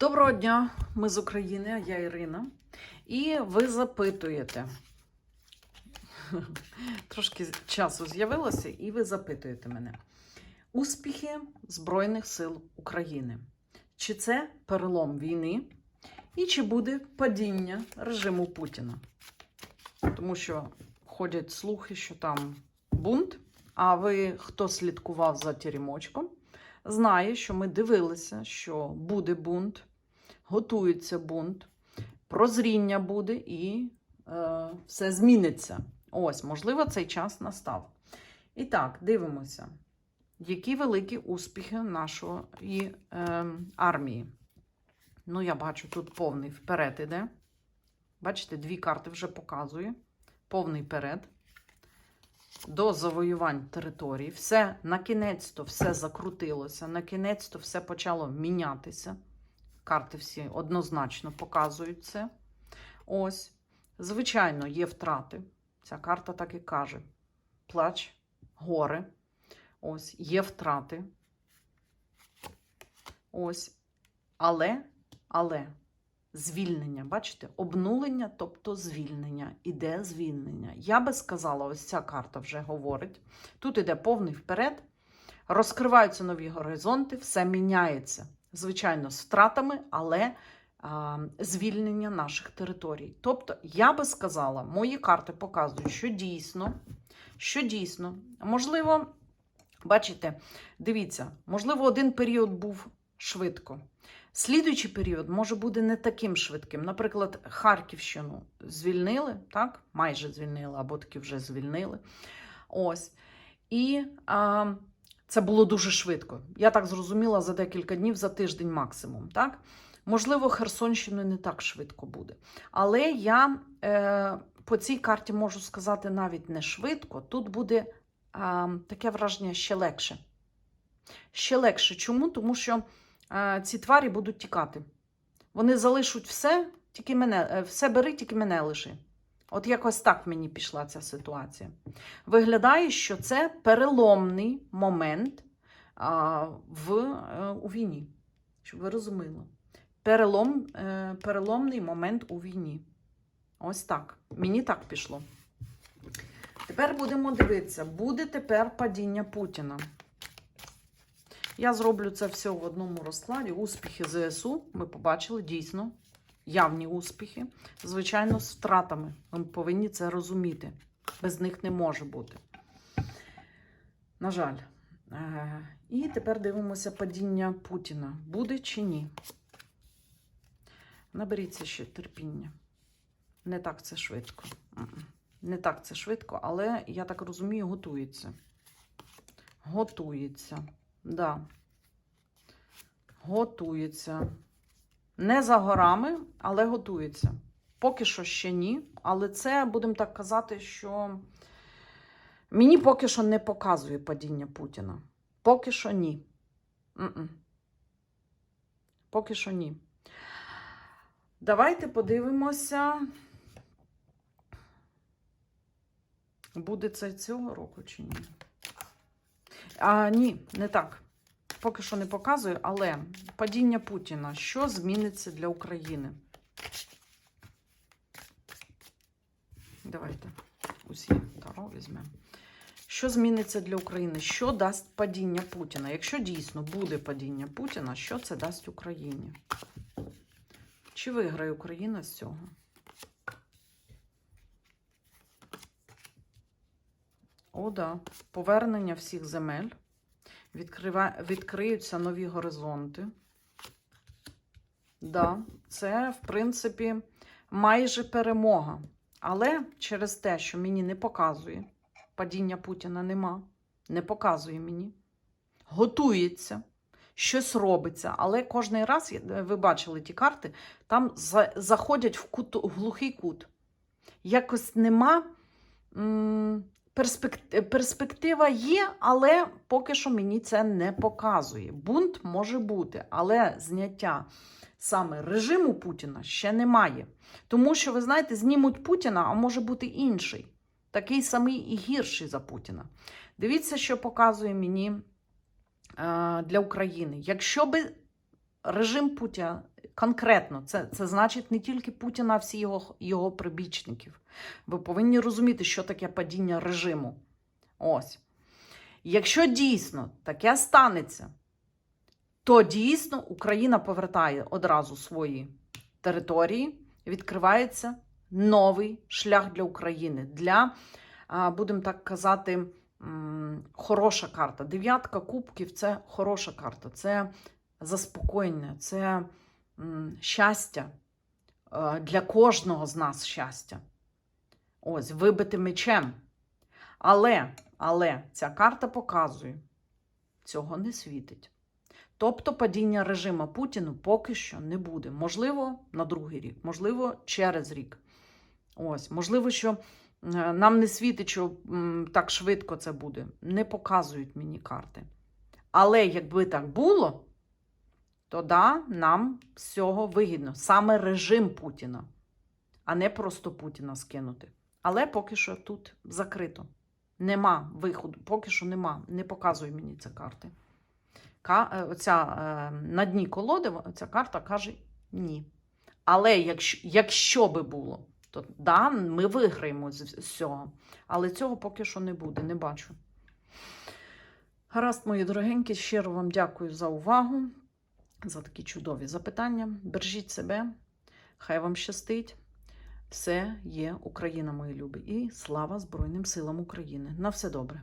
Доброго дня, ми з України, я Ірина. І ви запитуєте. Трошки часу з'явилося, і ви запитуєте мене. Успіхи Збройних сил України. Чи це перелом війни? І чи буде падіння режиму Путіна? Тому що ходять слухи, що там бунт. А ви, хто слідкував за Теремочком, знає, що ми дивилися, що буде бунт, готується бунт, прозріння буде і е, все зміниться. Ось, можливо, цей час настав. І так, дивимося, які великі успіхи нашої е, армії. Ну, я бачу, тут повний вперед іде. Бачите, дві карти вже показує. Повний вперед. До завоювань території. Все на кінець-то все закрутилося, на кінець-то все почало мінятися. Карти всі однозначно показують це. Ось. Звичайно, є втрати. Ця карта так і каже: плач, горе. Ось, є втрати. Ось. Але, але, звільнення, бачите, обнулення, тобто звільнення. Іде звільнення. Я би сказала, ось ця карта вже говорить. Тут іде повний вперед, розкриваються нові горизонти, все міняється. Звичайно, з втратами, але а, звільнення наших територій. Тобто, я би сказала, мої карти показують, що дійсно, що дійсно, можливо, бачите, дивіться, можливо, один період був швидко. Слідуючий період може бути не таким швидким. Наприклад, Харківщину звільнили, так? майже звільнили, або таки вже звільнили. Ось. І а, це було дуже швидко. Я так зрозуміла за декілька днів, за тиждень максимум. так? Можливо, Херсонщину не так швидко буде. Але я е, по цій карті можу сказати навіть не швидко. Тут буде е, таке враження ще легше. Ще легше. Чому? Тому що е, ці тварі будуть тікати. Вони залишуть все, тільки мене, е, все бери, тільки мене лиши. От якось так мені пішла ця ситуація. Виглядає, що це переломний момент а, в, е, у війні. Щоб ви розуміли. Перелом, е, переломний момент у війні. Ось так. Мені так пішло. Тепер будемо дивитися, буде тепер падіння Путіна. Я зроблю це все в одному розкладі. Успіхи ЗСУ. Ми побачили дійсно явні успіхи. Звичайно, з втратами. Ми повинні це розуміти. Без них не може бути. На жаль. Е, І тепер дивимося падіння Путіна. Буде чи ні? Наберіться ще терпіння. Не так це швидко. Не так це швидко, але я так розумію, готується. Готується. Да. Готується. Не за горами, але готується. Поки що ще ні. Але це, будемо так казати, що мені поки що не показує падіння Путіна. Поки що ні. М-м. Поки що ні. Давайте подивимося, буде це цього року чи ні. А, Ні, не так. Поки що не показую, але падіння Путіна. Що зміниться для України? Давайте усі таро візьмемо. Що зміниться для України? Що дасть падіння Путіна? Якщо дійсно буде падіння Путіна, що це дасть Україні? Чи виграє Україна з цього? О, да. Повернення всіх земель. Відкрива... Відкриються нові горизонти. Да, це, в принципі, майже перемога. Але через те, що мені не показує, падіння Путіна нема, не показує мені. Готується, щось робиться. Але кожний раз, ви бачили ті карти, там заходять в, кут... в глухий кут. Якось нема. Перспектива є, але поки що мені це не показує. Бунт може бути, але зняття саме режиму Путіна ще немає. Тому що, ви знаєте, знімуть Путіна, а може бути інший. Такий самий і гірший за Путіна. Дивіться, що показує мені е, для України. Якщо би режим Путіна, Конкретно, це, це значить не тільки Путіна, а всі його, його прибічників. Ви повинні розуміти, що таке падіння режиму. Ось. Якщо дійсно таке станеться, то дійсно Україна повертає одразу свої території, відкривається новий шлях для України. Для, будемо так казати, хороша карта. Дев'ятка кубків це хороша карта, це заспокоєння, це щастя е, для кожного з нас щастя. Ось, вибити мечем. Але, але ця карта показує, цього не світить. Тобто падіння режиму Путіну поки що не буде. Можливо, на другий рік, можливо, через рік. Ось, можливо, що е, нам не світить, що так швидко це буде. Не показують мені карти. Але якби так було, то да, нам з цього вигідно. Саме режим Путіна, а не просто Путіна скинути. Але поки що тут закрито. Нема виходу, поки що нема. Не показує мені ця карти. Ка, е, оця, е, на дні колоди ця карта каже ні. Але якщо, якщо би було, то да, ми виграємо з цього. Але цього поки що не буде, не бачу. Гаразд, мої дорогенькі, щиро вам дякую за увагу, за такі чудові запитання. Бережіть себе, хай вам щастить. Все є Україна, мої любі. І слава Збройним силам України. На все добре.